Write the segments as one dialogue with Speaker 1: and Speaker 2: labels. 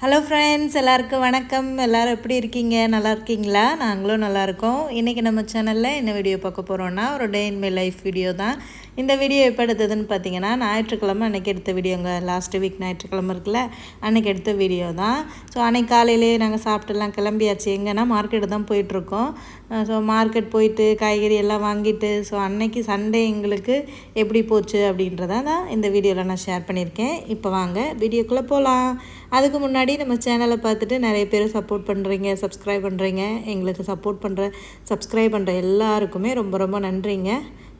Speaker 1: hello friends எல்லாருக்கும் வணக்கம் எல்லோரும் எப்படி இருக்கீங்க நல்லா இருக்கீங்களா நாங்களும் நல்லாயிருக்கோம் இன்றைக்கி நம்ம சேனலில் என்ன வீடியோ பார்க்க போகிறோன்னா ஒரு day in my life video தான் இந்த வீடியோ எப்போ எடுத்ததுன்னு பார்த்தீங்கன்னா ஞாயிற்றுக்கிழமை அன்றைக்கி எடுத்த வீடியோங்க லாஸ்ட்டு வீக் ஞாயிற்றுக்கிழமை இருக்குல்ல அன்றைக்கி எடுத்த வீடியோ தான் ஸோ அன்றைக்கி காலையிலேயே நாங்கள் சாப்பிட்டுலாம் கிளம்பியாச்சு எங்கன்னா மார்க்கெட்டு தான் போயிட்டுருக்கோம் ஸோ மார்க்கெட் போயிட்டு காய்கறி எல்லாம் வாங்கிட்டு ஸோ அன்னைக்கு சண்டே எங்களுக்கு எப்படி போச்சு அப்படின்றத தான் இந்த வீடியோவில் நான் ஷேர் பண்ணியிருக்கேன் இப்போ வாங்க வீடியோக்குள்ளே போகலாம் அதுக்கு முன்னாடி நம்ம சேனலை பார்த்துட்டு நிறைய பேர் சப்போர்ட் பண்ணுறீங்க சப்ஸ்கிரைப் பண்ணுறீங்க எங்களுக்கு சப்போர்ட் பண்ணுற சப்ஸ்கிரைப் பண்ணுற எல்லாருக்குமே ரொம்ப ரொம்ப நன்றிங்க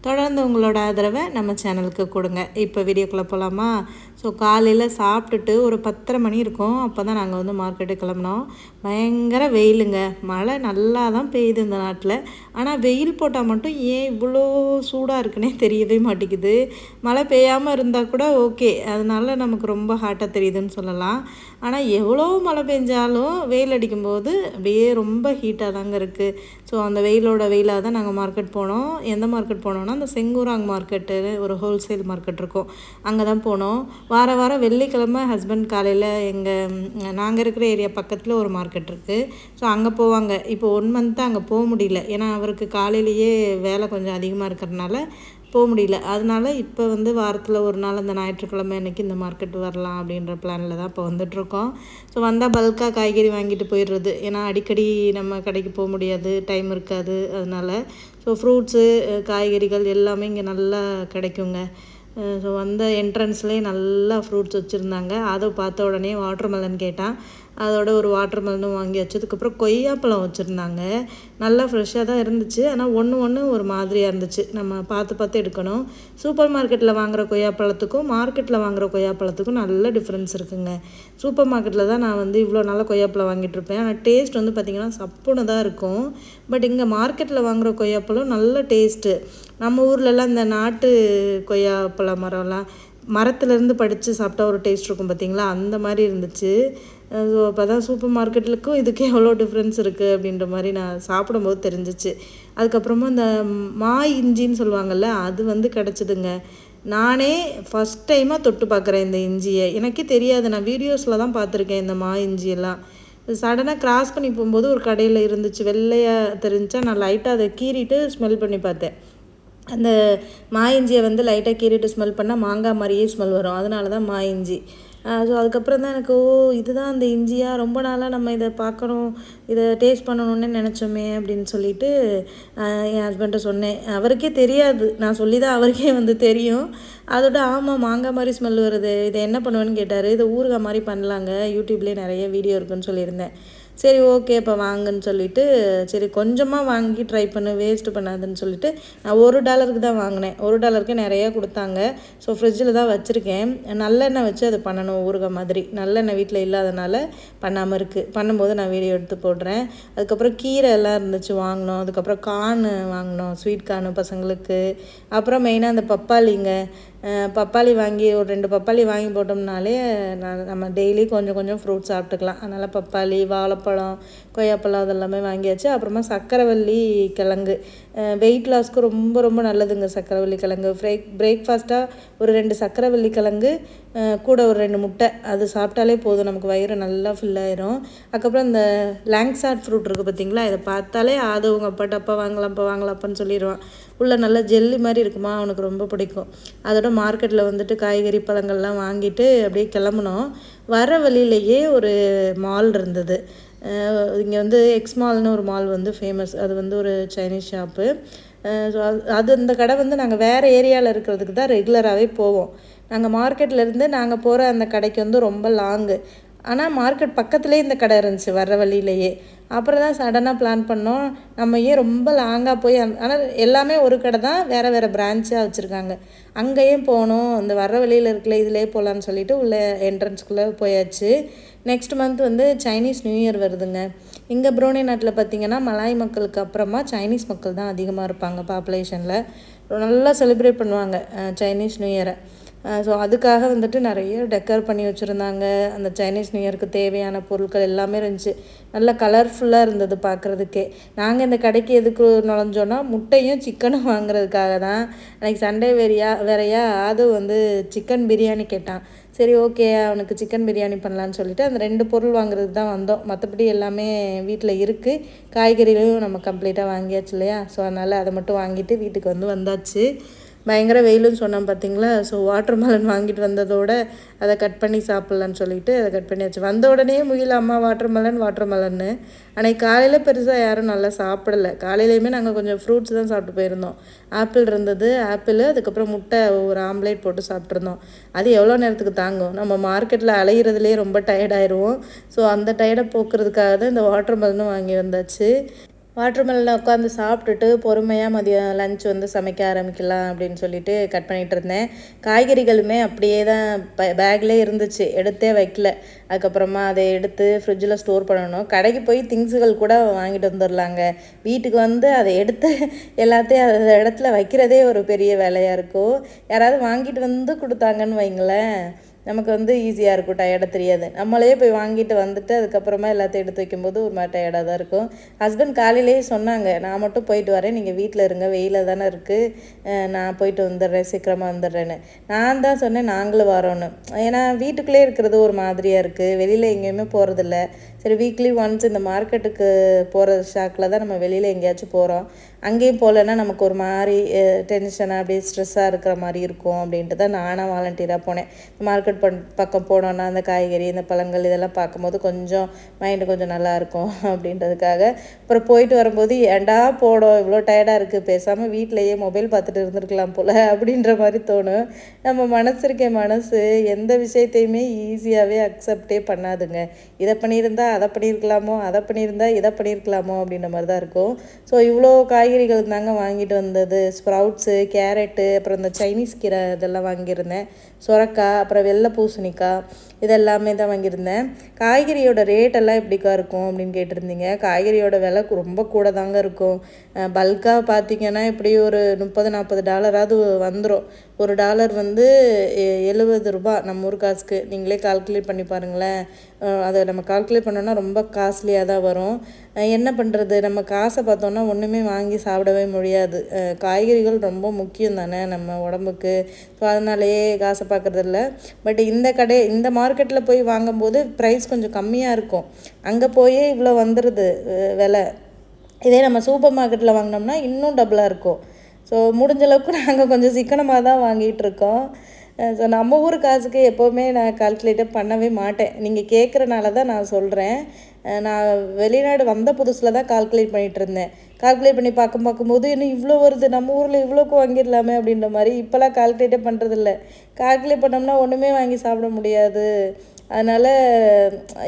Speaker 1: தொடர்ந்து உங்களோட ஆதரவை நம்ம சேனலுக்கு கொடுங்க இப்போ வீடியோக்குள்ளே போகலாமா ஸோ காலையில் சாப்பிட்டுட்டு ஒரு பத்தரை மணி இருக்கும் அப்போ தான் நாங்கள் வந்து மார்க்கெட்டு கிளம்புனோம் பயங்கர வெயிலுங்க மழை நல்லா தான் பெய்யுது இந்த நாட்டில் ஆனால் வெயில் போட்டால் மட்டும் ஏன் இவ்வளோ சூடாக இருக்குன்னே தெரியவே மாட்டேங்குது மழை பெய்யாமல் இருந்தால் கூட ஓகே அதனால நமக்கு ரொம்ப ஹாட்டாக தெரியுதுன்னு சொல்லலாம் ஆனால் எவ்வளோ மழை பெஞ்சாலும் வெயில் அடிக்கும்போது அப்படியே ரொம்ப ஹீட்டாக தாங்க இருக்குது ஸோ அந்த வெயிலோட வெயிலாக தான் நாங்கள் மார்க்கெட் போனோம் எந்த மார்க்கெட் போனோம்னா அந்த செங்கூராங் மார்க்கெட்டு ஒரு ஹோல்சேல் மார்க்கெட் இருக்கும் அங்கே தான் போனோம் வார வாரம் வெள்ளிக்கிழமை ஹஸ்பண்ட் காலையில் எங்கள் நாங்கள் இருக்கிற ஏரியா பக்கத்தில் ஒரு மார்க்கெட் இருக்குது ஸோ அங்கே போவாங்க இப்போ ஒன் மந்த்தாக அங்கே போக முடியல ஏன்னா அவருக்கு காலையிலேயே வேலை கொஞ்சம் அதிகமாக இருக்கிறதுனால போக முடியல அதனால் இப்போ வந்து வாரத்தில் ஒரு நாள் அந்த ஞாயிற்றுக்கிழமை அன்றைக்கி இந்த மார்க்கெட் வரலாம் அப்படின்ற பிளானில் தான் இப்போ வந்துட்ருக்கோம் ஸோ வந்தால் பல்காக காய்கறி வாங்கிட்டு போயிடுறது ஏன்னா அடிக்கடி நம்ம கடைக்கு போக முடியாது டைம் இருக்காது அதனால் ஸோ ஃப்ரூட்ஸு காய்கறிகள் எல்லாமே இங்கே நல்லா கிடைக்குங்க ஸோ வந்த என்ட்ரன்ஸ்லேயே நல்லா ஃப்ரூட்ஸ் வச்சுருந்தாங்க அதை பார்த்த உடனே வாட்டர் மெலன் கேட்டான் அதோட ஒரு வாட்டர் மெலனும் வாங்கி அதுக்கப்புறம் கொய்யாப்பழம் வச்சுருந்தாங்க நல்லா ஃப்ரெஷ்ஷாக தான் இருந்துச்சு ஆனால் ஒன்று ஒன்று ஒரு மாதிரியாக இருந்துச்சு நம்ம பார்த்து பார்த்து எடுக்கணும் சூப்பர் மார்க்கெட்டில் வாங்குகிற கொய்யாப்பழத்துக்கும் மார்க்கெட்டில் வாங்குகிற கொய்யாப்பழத்துக்கும் நல்ல டிஃப்ரென்ஸ் இருக்குங்க சூப்பர் மார்க்கெட்டில் தான் நான் வந்து இவ்வளோ நல்ல கொய்யாப்பழம் வாங்கிட்டு இருப்பேன் ஆனால் டேஸ்ட் வந்து பார்த்திங்கன்னா சப்புனு தான் இருக்கும் பட் இங்கே மார்க்கெட்டில் வாங்குகிற கொய்யாப்பழம் நல்ல டேஸ்ட்டு நம்ம ஊர்லலாம் இந்த நாட்டு கொய்யாப்பழ மரம்லாம் மரத்துலேருந்து படித்து சாப்பிட்டா ஒரு டேஸ்ட் இருக்கும் பார்த்திங்களா அந்த மாதிரி இருந்துச்சு ஸோ அப்போ தான் சூப்பர் மார்க்கெட்டுக்கும் இதுக்கு எவ்வளோ டிஃப்ரென்ஸ் இருக்குது அப்படின்ற மாதிரி நான் சாப்பிடும்போது தெரிஞ்சிச்சு அதுக்கப்புறமா இந்த மா இஞ்சின்னு சொல்லுவாங்கள்ல அது வந்து கிடச்சிதுங்க நானே ஃபஸ்ட் டைமாக தொட்டு பார்க்குறேன் இந்த இஞ்சியை எனக்கே தெரியாது நான் வீடியோஸில் தான் பார்த்துருக்கேன் இந்த மா இஞ்சியெல்லாம் சடனாக கிராஸ் பண்ணி போகும்போது ஒரு கடையில் இருந்துச்சு வெள்ளையாக தெரிஞ்சா நான் லைட்டாக அதை கீறிட்டு ஸ்மெல் பண்ணி பார்த்தேன் அந்த மாயிஞ்சியை வந்து லைட்டாக கீறிட்டு ஸ்மெல் பண்ணால் மாங்காய் மாதிரியே ஸ்மெல் வரும் அதனால தான் மாயிஞ்சி ஸோ அதுக்கப்புறம் தான் எனக்கு ஓ இதுதான் அந்த இஞ்சியாக ரொம்ப நாளாக நம்ம இதை பார்க்கணும் இதை டேஸ்ட் பண்ணணும்னு நினச்சோமே அப்படின்னு சொல்லிட்டு என் ஹஸ்பண்ட்டை சொன்னேன் அவருக்கே தெரியாது நான் சொல்லி தான் அவருக்கே வந்து தெரியும் அதோட ஆமாம் மாங்காய் மாதிரி ஸ்மெல் வருது இதை என்ன பண்ணுவேன்னு கேட்டார் இதை ஊறுகாய் மாதிரி பண்ணலாங்க யூடியூப்லேயே நிறைய வீடியோ இருக்குதுன்னு சொல்லியிருந்தேன் சரி ஓகே இப்போ வாங்குன்னு சொல்லிட்டு சரி கொஞ்சமாக வாங்கி ட்ரை பண்ணு வேஸ்ட்டு பண்ணாதுன்னு சொல்லிட்டு நான் ஒரு டாலருக்கு தான் வாங்கினேன் ஒரு டாலருக்கு நிறையா கொடுத்தாங்க ஸோ ஃப்ரிட்ஜில் தான் வச்சுருக்கேன் நல்லெண்ணெய் வச்சு அது பண்ணணும் ஊறுக மாதிரி நல்லெண்ணெய் வீட்டில் இல்லாதனால பண்ணாமல் இருக்குது பண்ணும்போது நான் வீடியோ எடுத்து போடுறேன் அதுக்கப்புறம் கீரை எல்லாம் இருந்துச்சு வாங்கினோம் அதுக்கப்புறம் கான் வாங்கினோம் ஸ்வீட் கான் பசங்களுக்கு அப்புறம் மெயினாக அந்த பப்பாளிங்க பப்பாளி வாங்கி ஒரு ரெண்டு பப்பாளி வாங்கி போட்டோம்னாலே நம்ம டெய்லி கொஞ்சம் கொஞ்சம் ஃப்ரூட்ஸ் சாப்பிட்டுக்கலாம் அதனால் பப்பாளி வாழைப்பழம் கொய்யாப்பழம் அதெல்லாமே வாங்கியாச்சு அப்புறமா சக்கரவள்ளி கிழங்கு வெயிட் லாஸ்க்கு ரொம்ப ரொம்ப நல்லதுங்க சக்கரவள்ளி கிழங்கு பிரேக் பிரேக்ஃபாஸ்ட்டாக ஒரு ரெண்டு சக்கரவள்ளி கிழங்கு கூட ஒரு ரெண்டு முட்டை அது சாப்பிட்டாலே போதும் நமக்கு வயிறு நல்லா ஃபில்லாயிரும் அதுக்கப்புறம் இந்த லேங்ஸாட் ஃப்ரூட் இருக்குது பார்த்தீங்களா இதை பார்த்தாலே அது உங்கள் அப்பா டப்பா வாங்கலாம் வாங்கலாம் வாங்கலாப்பான்னு சொல்லிடுவான் உள்ளே நல்லா ஜெல்லி மாதிரி இருக்குமா அவனுக்கு ரொம்ப பிடிக்கும் அதோட மார்க்கெட்டில் வந்துட்டு காய்கறி பழங்கள்லாம் வாங்கிட்டு அப்படியே கிளம்புனோம் வர வழியிலேயே ஒரு மால் இருந்தது இங்கே வந்து எக்ஸ்மால்னு ஒரு மால் வந்து ஃபேமஸ் அது வந்து ஒரு சைனீஸ் ஷாப்பு ஸோ அது அது கடை வந்து நாங்கள் வேறு ஏரியாவில் இருக்கிறதுக்கு தான் ரெகுலராகவே போவோம் நாங்கள் மார்க்கெட்லேருந்து நாங்கள் போகிற அந்த கடைக்கு வந்து ரொம்ப லாங்கு ஆனால் மார்க்கெட் பக்கத்துலேயே இந்த கடை இருந்துச்சு வர்ற வழியிலேயே அப்புறம் தான் சடனாக பிளான் பண்ணோம் நம்ம ஏன் ரொம்ப லாங்காக போய் ஆனால் எல்லாமே ஒரு கடை தான் வேறு வேறு பிரான்ச்சாக வச்சுருக்காங்க அங்கேயும் போகணும் இந்த வர்ற வழியில் இருக்கல இதிலே போகலான்னு சொல்லிட்டு உள்ளே என்ட்ரன்ஸ்குள்ளே போயாச்சு நெக்ஸ்ட் மந்த் வந்து சைனீஸ் நியூ இயர் வருதுங்க இங்கே புரோனே நாட்டில் பார்த்திங்கன்னா மலாய் மக்களுக்கு அப்புறமா சைனீஸ் மக்கள் தான் அதிகமாக இருப்பாங்க பாப்புலேஷனில் நல்லா செலிப்ரேட் பண்ணுவாங்க சைனீஸ் நியூ இயரை ஸோ அதுக்காக வந்துட்டு நிறைய டெக்கர் பண்ணி வச்சுருந்தாங்க அந்த சைனீஸ் நியூ இயருக்கு தேவையான பொருட்கள் எல்லாமே இருந்துச்சு நல்ல கலர்ஃபுல்லாக இருந்தது பார்க்குறதுக்கே நாங்கள் இந்த கடைக்கு எதுக்கு நுழைஞ்சோன்னா முட்டையும் சிக்கனும் வாங்குறதுக்காக தான் அன்றைக்கி சண்டே வேறையா வேறையா அது வந்து சிக்கன் பிரியாணி கேட்டான் சரி ஓகே அவனுக்கு சிக்கன் பிரியாணி பண்ணலான்னு சொல்லிட்டு அந்த ரெண்டு பொருள் வாங்குறதுக்கு தான் வந்தோம் மற்றபடி எல்லாமே வீட்டில் இருக்குது காய்கறிகளையும் நம்ம கம்ப்ளீட்டாக வாங்கியாச்சு இல்லையா ஸோ அதனால் அதை மட்டும் வாங்கிட்டு வீட்டுக்கு வந்து வந்தாச்சு பயங்கர வெயிலுன்னு சொன்னோம் பார்த்தீங்களா ஸோ வாட்டர் மெலன் வாங்கிட்டு வந்ததோட அதை கட் பண்ணி சாப்பிட்லான்னு சொல்லிட்டு அதை கட் பண்ணியாச்சு வந்த உடனே முயல் அம்மா வாட்டர் மெலன் வாட்டர் மெலன்னு அன்றைக்கி காலையில் பெருசாக யாரும் நல்லா சாப்பிடலை காலையிலையுமே நாங்கள் கொஞ்சம் ஃப்ரூட்ஸ் தான் சாப்பிட்டு போயிருந்தோம் ஆப்பிள் இருந்தது ஆப்பிள் அதுக்கப்புறம் முட்டை ஒரு ஆம்லேட் போட்டு சாப்பிட்ருந்தோம் அது எவ்வளோ நேரத்துக்கு தாங்கும் நம்ம மார்க்கெட்டில் அலையிறதுலேயே ரொம்ப டயர்டாயிடுவோம் ஸோ அந்த டயர்டை போக்குறதுக்காக தான் இந்த வாட்டர் மெலனும் வாங்கி வந்தாச்சு வாட்டர்மெலனில் உட்காந்து சாப்பிட்டுட்டு பொறுமையாக மதியம் லஞ்ச் வந்து சமைக்க ஆரம்பிக்கலாம் அப்படின்னு சொல்லிட்டு கட் பண்ணிகிட்டு இருந்தேன் காய்கறிகளுமே அப்படியே தான் பேக்லேயே இருந்துச்சு எடுத்தே வைக்கல அதுக்கப்புறமா அதை எடுத்து ஃப்ரிட்ஜில் ஸ்டோர் பண்ணணும் கடைக்கு போய் திங்ஸுகள் கூட வாங்கிட்டு வந்துடலாங்க வீட்டுக்கு வந்து அதை எடுத்து எல்லாத்தையும் அந்த இடத்துல வைக்கிறதே ஒரு பெரிய வேலையாக இருக்கும் யாராவது வாங்கிட்டு வந்து கொடுத்தாங்கன்னு வைங்களேன் நமக்கு வந்து ஈஸியாக இருக்கும் டயர்டாக தெரியாது நம்மளே போய் வாங்கிட்டு வந்துட்டு அதுக்கப்புறமா எல்லாத்தையும் எடுத்து வைக்கும்போது ஒரு மாதிரி டயர்டாக தான் இருக்கும் ஹஸ்பண்ட் காலையிலேயே சொன்னாங்க நான் மட்டும் போயிட்டு வரேன் நீங்கள் வீட்டில் இருங்க வெயிலில் தானே இருக்குது நான் போயிட்டு வந்துடுறேன் சீக்கிரமாக வந்துடுறேன்னு நான் தான் சொன்னேன் நாங்களும் வரோன்னு ஏன்னா வீட்டுக்குள்ளே இருக்கிறது ஒரு மாதிரியாக இருக்குது வெளியில் எங்கேயுமே போகிறதில்ல சரி வீக்லி ஒன்ஸ் இந்த மார்க்கெட்டுக்கு போகிற ஷாக்கில் தான் நம்ம வெளியில் எங்கேயாச்சும் போகிறோம் அங்கேயும் போகலன்னா நமக்கு ஒரு மாதிரி டென்ஷனாக அப்படியே ஸ்ட்ரெஸ்ஸாக இருக்கிற மாதிரி இருக்கும் அப்படின்ட்டு தான் நானாக வாலண்டியராக போனேன் மார்க்கெட் பண் பக்கம் போனோன்னா அந்த காய்கறி இந்த பழங்கள் இதெல்லாம் பார்க்கும்போது கொஞ்சம் மைண்டு கொஞ்சம் நல்லாயிருக்கும் அப்படின்றதுக்காக அப்புறம் போயிட்டு வரும்போது ஏண்டா போடும் இவ்வளோ டயர்டாக இருக்குது பேசாமல் வீட்டிலையே மொபைல் பார்த்துட்டு இருந்திருக்கலாம் போல் அப்படின்ற மாதிரி தோணும் நம்ம மனசு இருக்க மனசு எந்த விஷயத்தையுமே ஈஸியாகவே அக்செப்டே பண்ணாதுங்க இதை பண்ணியிருந்தால் பண்ணியிருந்தா அதை பண்ணியிருக்கலாமோ அதை பண்ணியிருந்தா இதை பண்ணியிருக்கலாமோ அப்படின்ற மாதிரி தான் இருக்கும் ஸோ இவ்வளோ காய்கறிகள் தாங்க வாங்கிட்டு வந்தது ஸ்ப்ரவுட்ஸு கேரட்டு அப்புறம் இந்த சைனீஸ் கீரை இதெல்லாம் வாங்கியிருந்தேன் சுரக்காய் அப்புறம் வெள்ளை பூசணிக்காய் இதெல்லாமே தான் வாங்கியிருந்தேன் காய்கறியோட ரேட்டெல்லாம் எப்படிக்கா இருக்கும் அப்படின்னு கேட்டிருந்தீங்க காய்கறியோட விலை ரொம்ப கூட தாங்க இருக்கும் பல்காக பார்த்தீங்கன்னா இப்படி ஒரு முப்பது நாற்பது டாலராவது வந்துடும் ஒரு டாலர் வந்து எழுபது ரூபா நம்ம ஊர் காசுக்கு நீங்களே கால்குலேட் பண்ணி பாருங்களேன் அதை நம்ம கால்குலேட் பண்ணோன்னா ரொம்ப காஸ்ட்லியாக தான் வரும் என்ன பண்ணுறது நம்ம காசை பார்த்தோன்னா ஒன்றுமே வாங்கி சாப்பிடவே முடியாது காய்கறிகள் ரொம்ப முக்கியம் தானே நம்ம உடம்புக்கு ஸோ அதனாலேயே காசை இல்லை பட் இந்த கடை இந்த மார்க்கெட்டில் போய் வாங்கும்போது ப்ரைஸ் கொஞ்சம் கம்மியாக இருக்கும் அங்கே போயே இவ்வளோ வந்துடுது விலை இதே நம்ம சூப்பர் மார்க்கெட்டில் வாங்கினோம்னா இன்னும் டபுளாக இருக்கும் ஸோ முடிஞ்ச அளவுக்கு நாங்கள் கொஞ்சம் சிக்கனமாக தான் வாங்கிகிட்டு இருக்கோம் ஸோ நம்ம ஊர் காசுக்கு எப்போவுமே நான் கால்குலேட்டே பண்ணவே மாட்டேன் நீங்கள் கேட்குறனால தான் நான் சொல்கிறேன் நான் வெளிநாடு வந்த புதுசில் தான் கால்குலேட் பண்ணிகிட்டு இருந்தேன் கால்குலேட் பண்ணி பார்க்கும் பார்க்கும்போது இன்னும் இவ்வளோ வருது நம்ம ஊரில் இவ்வளோக்கு வாங்கிடலாமே அப்படின்ற மாதிரி இப்போல்லாம் கால்குலேட்டே பண்ணுறதில்ல கால்குலேட் பண்ணோம்னா ஒன்றுமே வாங்கி சாப்பிட முடியாது அதனால்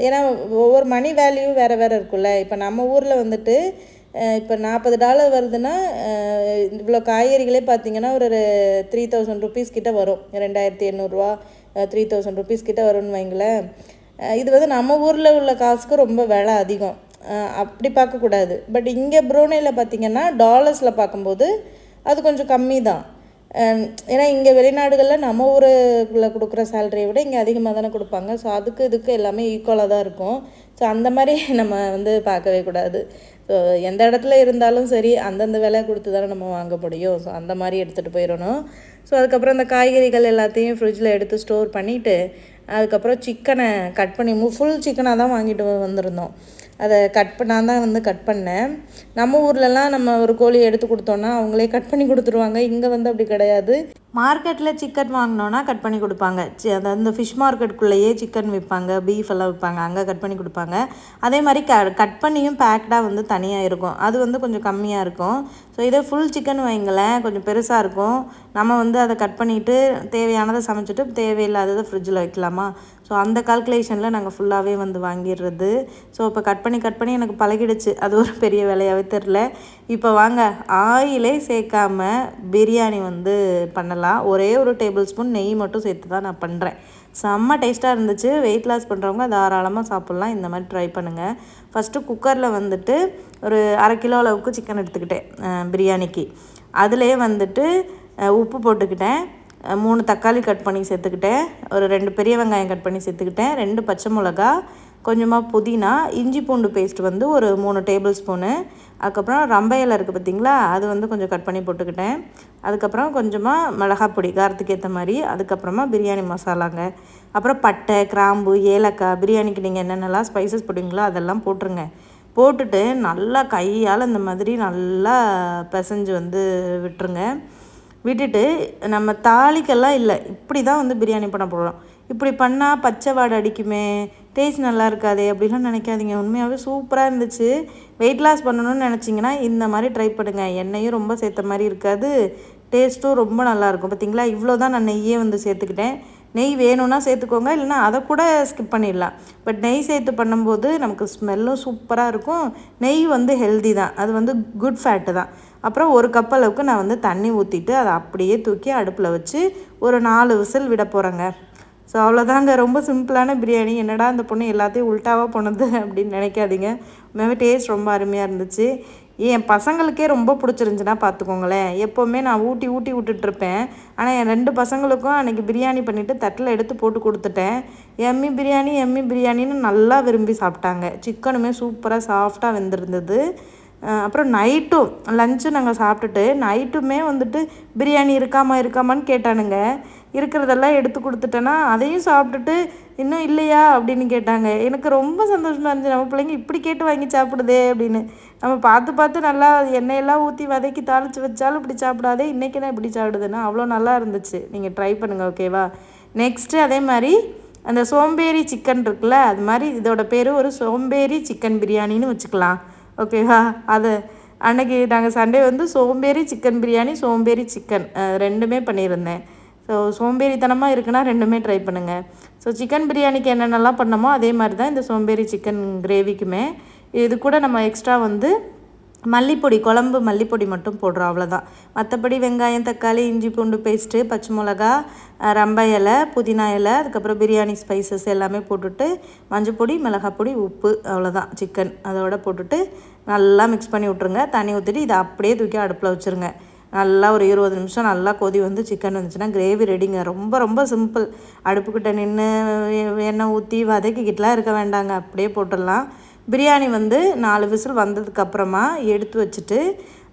Speaker 1: ஏன்னா ஒவ்வொரு மணி வேல்யூ வேறு வேறு இருக்குல்ல இப்போ நம்ம ஊரில் வந்துட்டு இப்போ நாற்பது டாலர் வருதுன்னா இவ்வளோ காய்கறிகளே பார்த்தீங்கன்னா ஒரு த்ரீ தௌசண்ட் ருபீஸ் கிட்ட வரும் ரெண்டாயிரத்தி எண்ணூறுரூவா த்ரீ தௌசண்ட் ருபீஸ் கிட்ட வரும்னு வைங்களேன் இது வந்து நம்ம ஊரில் உள்ள காசுக்கு ரொம்ப விலை அதிகம் அப்படி பார்க்கக்கூடாது பட் இங்கே ப்ரோனேயில் பார்த்திங்கன்னா டாலர்ஸில் பார்க்கும்போது அது கொஞ்சம் கம்மி தான் ஏன்னா இங்கே வெளிநாடுகளில் நம்ம ஊரில் கொடுக்குற சேலரியை விட இங்கே அதிகமாக தானே கொடுப்பாங்க ஸோ அதுக்கு இதுக்கு எல்லாமே ஈக்குவலாக தான் இருக்கும் ஸோ அந்த மாதிரி நம்ம வந்து பார்க்கவே கூடாது ஸோ எந்த இடத்துல இருந்தாலும் சரி அந்தந்த விலை கொடுத்து தானே நம்ம வாங்க முடியும் ஸோ அந்த மாதிரி எடுத்துகிட்டு போயிடணும் ஸோ அதுக்கப்புறம் அந்த காய்கறிகள் எல்லாத்தையும் ஃப்ரிட்ஜில் எடுத்து ஸ்டோர் பண்ணிவிட்டு அதுக்கப்புறம் சிக்கனை கட் பண்ணி ஃபுல் சிக்கனாக தான் வாங்கிட்டு வந்திருந்தோம் அதை கட் பண்ண நான் தான் வந்து கட் பண்ணேன் நம்ம ஊர்லலாம் நம்ம ஒரு கோழி எடுத்து கொடுத்தோன்னா அவங்களே கட் பண்ணி கொடுத்துருவாங்க இங்கே வந்து அப்படி கிடையாது மார்க்கெட்டில் சிக்கன் வாங்கினோன்னா கட் பண்ணி கொடுப்பாங்க அந்த அந்த ஃபிஷ் மார்க்கெட்டுக்குள்ளேயே சிக்கன் விற்பாங்க பீஃப் எல்லாம் விற்பாங்க அங்கே கட் பண்ணி கொடுப்பாங்க அதே மாதிரி க கட் பண்ணியும் பேக்டாக வந்து தனியாக இருக்கும் அது வந்து கொஞ்சம் கம்மியாக இருக்கும் ஸோ இதே ஃபுல் சிக்கன் வைங்களேன் கொஞ்சம் பெருசாக இருக்கும் நம்ம வந்து அதை கட் பண்ணிவிட்டு தேவையானதை சமைச்சிட்டு தேவையில்லாததை ஃப்ரிட்ஜில் வைக்கலாமா ஸோ அந்த கால்குலேஷனில் நாங்கள் ஃபுல்லாகவே வந்து வாங்கிடுறது ஸோ இப்போ கட் பண்ணி கட் பண்ணி எனக்கு பழகிடுச்சு அது ஒரு பெரிய வேலையாகவே தெரில இப்போ வாங்க ஆயிலே சேர்க்காம பிரியாணி வந்து பண்ணலாம் ஒரே ஒரு டேபிள் ஸ்பூன் நெய் மட்டும் சேர்த்து தான் நான் பண்ணுறேன் செம்ம டேஸ்ட்டாக இருந்துச்சு வெயிட் லாஸ் பண்ணுறவங்க தாராளமாக சாப்பிட்லாம் இந்த மாதிரி ட்ரை பண்ணுங்கள் ஃபஸ்ட்டு குக்கரில் வந்துட்டு ஒரு அரை கிலோ அளவுக்கு சிக்கன் எடுத்துக்கிட்டேன் பிரியாணிக்கு அதிலே வந்துட்டு உப்பு போட்டுக்கிட்டேன் மூணு தக்காளி கட் பண்ணி சேர்த்துக்கிட்டேன் ஒரு ரெண்டு பெரிய வெங்காயம் கட் பண்ணி சேர்த்துக்கிட்டேன் ரெண்டு பச்சை மிளகா கொஞ்சமாக புதினா இஞ்சி பூண்டு பேஸ்ட் வந்து ஒரு மூணு டேபிள் ஸ்பூனு அதுக்கப்புறம் ரம்பையில் இருக்குது பார்த்திங்களா அது வந்து கொஞ்சம் கட் பண்ணி போட்டுக்கிட்டேன் அதுக்கப்புறம் கொஞ்சமாக மிளகாய் பொடி காரத்துக்கு ஏற்ற மாதிரி அதுக்கப்புறமா பிரியாணி மசாலாங்க அப்புறம் பட்டை கிராம்பு ஏலக்காய் பிரியாணிக்கு நீங்கள் என்னென்னலாம் ஸ்பைசஸ் போடுவீங்களோ அதெல்லாம் போட்டுருங்க போட்டுட்டு நல்லா கையால் இந்த மாதிரி நல்லா பிசைஞ்சு வந்து விட்டுருங்க விட்டுட்டு நம்ம தாளிக்கெல்லாம் இல்லை இப்படி தான் வந்து பிரியாணி பண்ண போடுறோம் இப்படி பண்ணால் பச்சை வாடை அடிக்குமே டேஸ்ட் நல்லா இருக்காது அப்படிலாம் நினைக்காதீங்க உண்மையாகவே சூப்பராக இருந்துச்சு வெயிட் லாஸ் பண்ணணும்னு நினச்சிங்கன்னா இந்த மாதிரி ட்ரை பண்ணுங்கள் எண்ணெயும் ரொம்ப சேர்த்த மாதிரி இருக்காது டேஸ்ட்டும் ரொம்ப நல்லாயிருக்கும் பார்த்திங்களா இவ்வளோ தான் நான் நெய்யே வந்து சேர்த்துக்கிட்டேன் நெய் வேணும்னா சேர்த்துக்கோங்க இல்லைனா அதை கூட ஸ்கிப் பண்ணிடலாம் பட் நெய் சேர்த்து பண்ணும்போது நமக்கு ஸ்மெல்லும் சூப்பராக இருக்கும் நெய் வந்து ஹெல்தி தான் அது வந்து குட் ஃபேட்டு தான் அப்புறம் ஒரு கப் அளவுக்கு நான் வந்து தண்ணி ஊற்றிட்டு அதை அப்படியே தூக்கி அடுப்பில் வச்சு ஒரு நாலு விசில் விட போகிறேங்க ஸோ அவ்வளோதாங்க ரொம்ப சிம்பிளான பிரியாணி என்னடா அந்த பொண்ணு எல்லாத்தையும் உல்ட்டாவாக போனது அப்படின்னு நினைக்காதீங்க உண்மையாகவே டேஸ்ட் ரொம்ப அருமையாக இருந்துச்சு என் பசங்களுக்கே ரொம்ப பிடிச்சிருந்துச்சுன்னா பார்த்துக்கோங்களேன் எப்போவுமே நான் ஊட்டி ஊட்டி விட்டுட்ருப்பேன் ஆனால் என் ரெண்டு பசங்களுக்கும் அன்றைக்கி பிரியாணி பண்ணிவிட்டு தட்டில் எடுத்து போட்டு கொடுத்துட்டேன் எம்மி பிரியாணி எம்மி பிரியாணின்னு நல்லா விரும்பி சாப்பிட்டாங்க சிக்கனுமே சூப்பராக சாஃப்டாக வெந்திருந்தது அப்புறம் நைட்டும் லஞ்சும் நாங்கள் சாப்பிட்டுட்டு நைட்டுமே வந்துட்டு பிரியாணி இருக்காமா இருக்காமான்னு கேட்டானுங்க இருக்கிறதெல்லாம் எடுத்து கொடுத்துட்டேன்னா அதையும் சாப்பிட்டுட்டு இன்னும் இல்லையா அப்படின்னு கேட்டாங்க எனக்கு ரொம்ப சந்தோஷமாக இருந்துச்சு நம்ம பிள்ளைங்க இப்படி கேட்டு வாங்கி சாப்பிடுதே அப்படின்னு நம்ம பார்த்து பார்த்து நல்லா எண்ணெயெல்லாம் ஊற்றி வதக்கி தாளித்து வச்சாலும் இப்படி சாப்பிடாதே இன்றைக்கி நான் இப்படி சாப்பிடுதுன்னா அவ்வளோ நல்லா இருந்துச்சு நீங்கள் ட்ரை பண்ணுங்கள் ஓகேவா நெக்ஸ்ட்டு அதே மாதிரி அந்த சோம்பேறி சிக்கன் இருக்குல்ல அது மாதிரி இதோட பேர் ஒரு சோம்பேறி சிக்கன் பிரியாணின்னு வச்சுக்கலாம் ஓகேவா அது அன்னைக்கு நாங்கள் சண்டே வந்து சோம்பேறி சிக்கன் பிரியாணி சோம்பேறி சிக்கன் ரெண்டுமே பண்ணியிருந்தேன் ஸோ சோம்பேறித்தனமாக இருக்குன்னா ரெண்டுமே ட்ரை பண்ணுங்கள் ஸோ சிக்கன் பிரியாணிக்கு என்னென்னலாம் பண்ணமோ அதே மாதிரி தான் இந்த சோம்பேறி சிக்கன் கிரேவிக்குமே இது கூட நம்ம எக்ஸ்ட்ரா வந்து மல்லிப்பொடி குழம்பு மல்லிப்பொடி மட்டும் போடுறோம் அவ்வளோதான் மற்றபடி வெங்காயம் தக்காளி இஞ்சி பூண்டு பேஸ்ட்டு பச்சை மிளகா ரம்ப இலை புதினா இலை அதுக்கப்புறம் பிரியாணி ஸ்பைசஸ் எல்லாமே போட்டுட்டு மஞ்சப்பொடி மிளகாப்பொடி உப்பு அவ்வளோதான் சிக்கன் அதோட போட்டுட்டு நல்லா மிக்ஸ் பண்ணி விட்ருங்க தண்ணி ஊற்றிட்டு இதை அப்படியே தூக்கி அடுப்பில் வச்சுருங்க நல்லா ஒரு இருபது நிமிஷம் நல்லா கொதி வந்து சிக்கன் வந்துச்சுன்னா கிரேவி ரெடிங்க ரொம்ப ரொம்ப சிம்பிள் அடுப்புக்கிட்ட நின்று எண்ணெய் ஊற்றி வதக்கிக்கிட்டலாம் இருக்க வேண்டாங்க அப்படியே போட்டுடலாம் பிரியாணி வந்து நாலு விசில் வந்ததுக்கப்புறமா எடுத்து வச்சுட்டு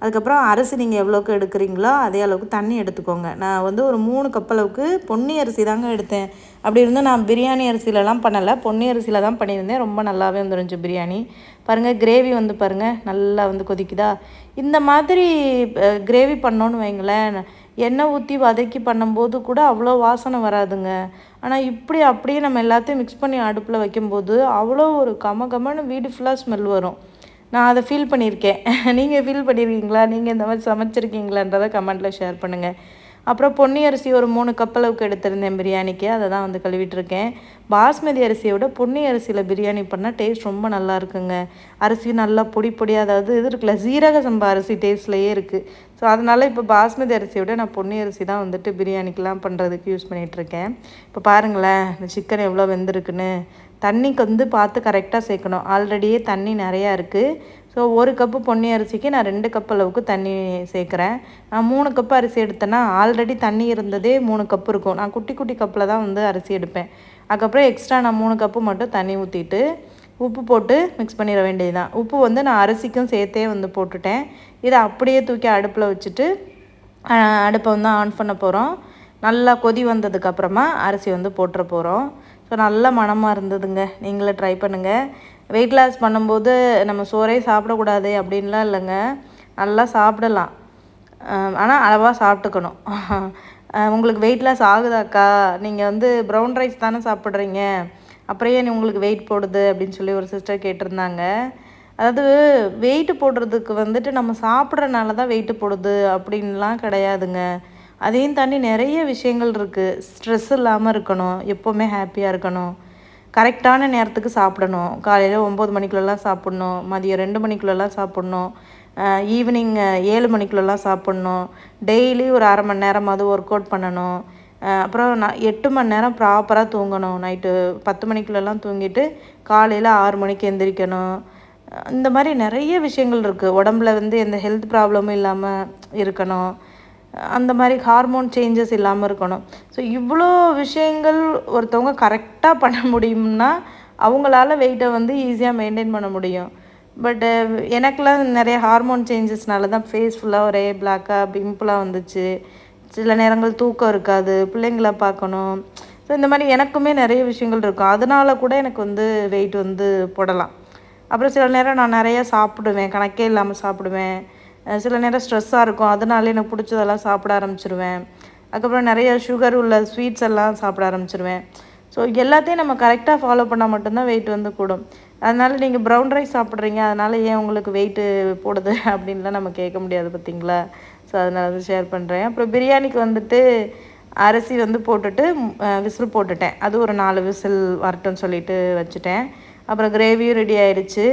Speaker 1: அதுக்கப்புறம் அரிசி நீங்கள் எவ்வளோக்கு எடுக்கிறீங்களோ அதே அளவுக்கு தண்ணி எடுத்துக்கோங்க நான் வந்து ஒரு மூணு கப் அளவுக்கு பொன்னி அரிசி தாங்க எடுத்தேன் அப்படி இருந்து நான் பிரியாணி அரிசியிலலாம் பண்ணலை பொன்னி அரிசியில் தான் பண்ணியிருந்தேன் ரொம்ப நல்லாவே வந்துருந்துச்சு பிரியாணி பாருங்கள் கிரேவி வந்து பாருங்கள் நல்லா வந்து கொதிக்குதா இந்த மாதிரி கிரேவி பண்ணோன்னு வைங்களேன் எண்ணெய் ஊற்றி வதக்கி பண்ணும்போது கூட அவ்வளோ வாசனை வராதுங்க ஆனால் இப்படி அப்படியே நம்ம எல்லாத்தையும் மிக்ஸ் பண்ணி அடுப்பில் வைக்கும்போது அவ்வளோ ஒரு கம கமன்னு வீடு ஃபுல்லாக ஸ்மெல் வரும் நான் அதை ஃபீல் பண்ணியிருக்கேன் நீங்கள் ஃபீல் பண்ணியிருக்கீங்களா நீங்கள் இந்த மாதிரி சமைச்சிருக்கீங்களான்றதை கமெண்ட்டில் ஷேர் பண்ணுங்கள் அப்புறம் பொன்னி அரிசி ஒரு மூணு கப் அளவுக்கு எடுத்திருந்தேன் பிரியாணிக்கு அதை தான் வந்து கழுவிட்டுருக்கேன் பாஸ்மதி அரிசியை விட பொன்னி அரிசியில் பிரியாணி பண்ணால் டேஸ்ட் ரொம்ப நல்லா இருக்குங்க அரிசி நல்லா பொடி பொடி அதாவது இது இருக்குல்ல சீரக சம்பா அரிசி டேஸ்ட்லேயே இருக்குது ஸோ அதனால் இப்போ பாஸ்மதி அரிசியை விட நான் பொன்னி அரிசி தான் வந்துட்டு பிரியாணிக்கெலாம் பண்ணுறதுக்கு யூஸ் பண்ணிகிட்ருக்கேன் இப்போ பாருங்களேன் இந்த சிக்கன் எவ்வளோ வெந்திருக்குன்னு தண்ணிக்கு வந்து பார்த்து கரெக்டாக சேர்க்கணும் ஆல்ரெடியே தண்ணி நிறையா இருக்குது ஸோ ஒரு கப்பு பொன்னி அரிசிக்கு நான் ரெண்டு கப் அளவுக்கு தண்ணி சேர்க்குறேன் நான் மூணு கப்பு அரிசி எடுத்தேன்னா ஆல்ரெடி தண்ணி இருந்ததே மூணு கப்பு இருக்கும் நான் குட்டி குட்டி கப்பில் தான் வந்து அரிசி எடுப்பேன் அதுக்கப்புறம் எக்ஸ்ட்ரா நான் மூணு கப்பு மட்டும் தண்ணி ஊற்றிட்டு உப்பு போட்டு மிக்ஸ் பண்ணிட வேண்டியது தான் உப்பு வந்து நான் அரிசிக்கும் சேர்த்தே வந்து போட்டுட்டேன் இதை அப்படியே தூக்கி அடுப்பில் வச்சுட்டு அடுப்பை வந்து ஆன் பண்ண போகிறோம் நல்லா கொதி வந்ததுக்கப்புறமா அரிசி வந்து போட்டுற போகிறோம் ஸோ நல்ல மனமாக இருந்ததுங்க நீங்களே ட்ரை பண்ணுங்கள் வெயிட் லாஸ் பண்ணும்போது நம்ம சோறே சாப்பிடக்கூடாது அப்படின்லாம் இல்லைங்க நல்லா சாப்பிடலாம் ஆனால் அளவாக சாப்பிட்டுக்கணும் உங்களுக்கு வெயிட் லாஸ் ஆகுதாக்கா நீங்கள் வந்து ப்ரௌன் ரைஸ் தானே சாப்பிட்றீங்க அப்புறம் நீ உங்களுக்கு வெயிட் போடுது அப்படின்னு சொல்லி ஒரு சிஸ்டர் கேட்டிருந்தாங்க அதாவது வெயிட்டு போடுறதுக்கு வந்துட்டு நம்ம சாப்பிட்றனால தான் வெயிட்டு போடுது அப்படின்லாம் கிடையாதுங்க அதையும் தாண்டி நிறைய விஷயங்கள் இருக்குது ஸ்ட்ரெஸ் இல்லாமல் இருக்கணும் எப்போவுமே ஹாப்பியாக இருக்கணும் கரெக்டான நேரத்துக்கு சாப்பிடணும் காலையில் ஒம்பது மணிக்குள்ளெல்லாம் சாப்பிட்ணும் மதியம் ரெண்டு மணிக்குள்ளெல்லாம் சாப்பிட்ணும் ஈவினிங் ஏழு மணிக்குள்ளெல்லாம் சாப்பிட்ணும் டெய்லி ஒரு அரை மணி நேரமாவது ஒர்க் அவுட் பண்ணணும் அப்புறம் நான் எட்டு மணி நேரம் ப்ராப்பராக தூங்கணும் நைட்டு பத்து மணிக்குள்ளெல்லாம் தூங்கிட்டு காலையில் ஆறு மணிக்கு எந்திரிக்கணும் இந்த மாதிரி நிறைய விஷயங்கள் இருக்குது உடம்புல வந்து எந்த ஹெல்த் ப்ராப்ளமும் இல்லாமல் இருக்கணும் அந்த மாதிரி ஹார்மோன் சேஞ்சஸ் இல்லாமல் இருக்கணும் ஸோ இவ்வளோ விஷயங்கள் ஒருத்தவங்க கரெக்டாக பண்ண முடியும்னா அவங்களால வெயிட்டை வந்து ஈஸியாக மெயின்டைன் பண்ண முடியும் பட்டு எனக்கெலாம் நிறைய ஹார்மோன் சேஞ்சஸ்னால தான் ஃபேஸ் ஃபுல்லாக ஒரே பிளாக்காக பிம்பிளாக வந்துச்சு சில நேரங்கள் தூக்கம் இருக்காது பிள்ளைங்கள பார்க்கணும் ஸோ இந்த மாதிரி எனக்குமே நிறைய விஷயங்கள் இருக்கும் அதனால கூட எனக்கு வந்து வெயிட் வந்து போடலாம் அப்புறம் சில நேரம் நான் நிறையா சாப்பிடுவேன் கணக்கே இல்லாமல் சாப்பிடுவேன் சில நேரம் ஸ்ட்ரெஸ்ஸாக இருக்கும் அதனால எனக்கு பிடிச்சதெல்லாம் சாப்பிட ஆரம்பிச்சிருவேன் அதுக்கப்புறம் நிறைய சுகர் உள்ள ஸ்வீட்ஸ் எல்லாம் சாப்பிட ஆரம்பிச்சிருவேன் ஸோ எல்லாத்தையும் நம்ம கரெக்டாக ஃபாலோ பண்ணால் மட்டும்தான் வெயிட் வந்து கூடும் அதனால் நீங்கள் ப்ரௌன் ரைஸ் சாப்பிட்றீங்க அதனால் ஏன் உங்களுக்கு வெயிட்டு போடுது அப்படின்லாம் நம்ம கேட்க முடியாது பார்த்தீங்களா ஸோ அதனால வந்து ஷேர் பண்ணுறேன் அப்புறம் பிரியாணிக்கு வந்துட்டு அரிசி வந்து போட்டுட்டு விசில் போட்டுட்டேன் அது ஒரு நாலு விசில் வரட்டும்னு சொல்லிட்டு வச்சுட்டேன் அப்புறம் கிரேவியும் ரெடி ஆயிடுச்சு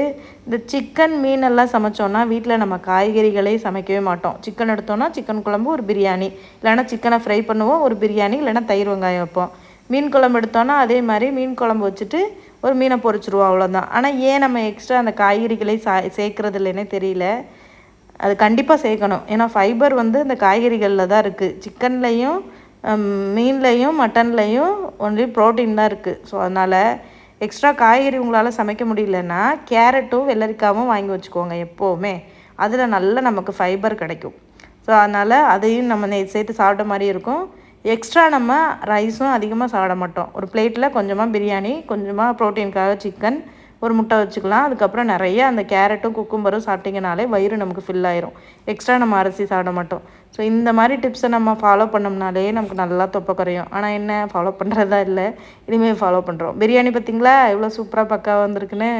Speaker 1: இந்த சிக்கன் மீனெல்லாம் சமைச்சோன்னா வீட்டில் நம்ம காய்கறிகளே சமைக்கவே மாட்டோம் சிக்கன் எடுத்தோன்னா சிக்கன் குழம்பு ஒரு பிரியாணி இல்லைனா சிக்கனை ஃப்ரை பண்ணுவோம் ஒரு பிரியாணி இல்லைனா தயிர் வெங்காயம் வைப்போம் மீன் குழம்பு எடுத்தோன்னா அதே மாதிரி மீன் குழம்பு வச்சுட்டு ஒரு மீனை பொறிச்சிருவோம் அவ்வளோதான் ஆனால் ஏன் நம்ம எக்ஸ்ட்ரா அந்த காய்கறிகளை சா சேர்க்குறது இல்லைன்னே தெரியல அது கண்டிப்பாக சேர்க்கணும் ஏன்னா ஃபைபர் வந்து இந்த காய்கறிகளில் தான் இருக்குது சிக்கன்லேயும் மீன்லேயும் மட்டன்லேயும் ஒன்லி ப்ரோட்டீன் தான் இருக்குது ஸோ அதனால் எக்ஸ்ட்ரா காய்கறி உங்களால் சமைக்க முடியலன்னா கேரட்டும் வெள்ளரிக்காவும் வாங்கி வச்சுக்கோங்க எப்போவுமே அதில் நல்லா நமக்கு ஃபைபர் கிடைக்கும் ஸோ அதனால் அதையும் நம்ம நே சேர்த்து சாப்பிட்ட மாதிரி இருக்கும் எக்ஸ்ட்ரா நம்ம ரைஸும் அதிகமாக சாப்பிட மாட்டோம் ஒரு பிளேட்டில் கொஞ்சமாக பிரியாணி கொஞ்சமாக ப்ரோட்டீனுக்காக சிக்கன் ஒரு முட்டை வச்சுக்கலாம் அதுக்கப்புறம் நிறைய அந்த கேரட்டும் குக்கும்பரும் சாப்பிட்டிங்கனாலே வயிறு நமக்கு ஃபில் ஆயிரும் எக்ஸ்ட்ரா நம்ம அரிசி சாப்பிட மாட்டோம் ஸோ இந்த மாதிரி டிப்ஸை நம்ம ஃபாலோ பண்ணோம்னாலே நமக்கு நல்லா தொப்பை குறையும் ஆனால் என்ன ஃபாலோ பண்ணுறதா இல்லை இனிமேல் ஃபாலோ பண்ணுறோம் பிரியாணி பார்த்திங்களா எவ்வளோ சூப்பராக பக்காவாக வந்திருக்குன்னு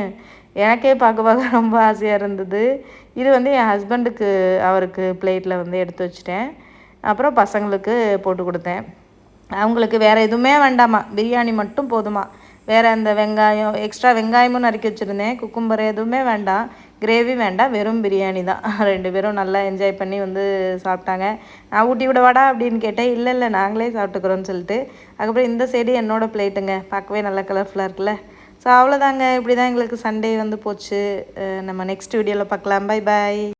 Speaker 1: எனக்கே பார்க்க பார்க்க ரொம்ப ஆசையாக இருந்தது இது வந்து என் ஹஸ்பண்டுக்கு அவருக்கு பிளேட்டில் வந்து எடுத்து வச்சிட்டேன் அப்புறம் பசங்களுக்கு போட்டு கொடுத்தேன் அவங்களுக்கு வேறு எதுவுமே வேண்டாமா பிரியாணி மட்டும் போதுமா வேறு அந்த வெங்காயம் எக்ஸ்ட்ரா வெங்காயமும் நறுக்கி வச்சுருந்தேன் குக்கும்பர் எதுவுமே வேண்டாம் கிரேவி வேண்டாம் வெறும் பிரியாணி தான் ரெண்டு பேரும் நல்லா என்ஜாய் பண்ணி வந்து சாப்பிட்டாங்க நான் ஊட்டி விடவாடா அப்படின்னு கேட்டேன் இல்லை இல்லை நாங்களே சாப்பிட்டுக்கிறோன்னு சொல்லிட்டு அதுக்கப்புறம் இந்த சைடு என்னோடய பிளேட்டுங்க பார்க்கவே நல்லா கலர்ஃபுல்லாக இருக்குல்ல ஸோ அவ்வளோதாங்க இப்படி தான் எங்களுக்கு சண்டே வந்து போச்சு நம்ம நெக்ஸ்ட் வீடியோவில் பார்க்கலாம் பை பாய்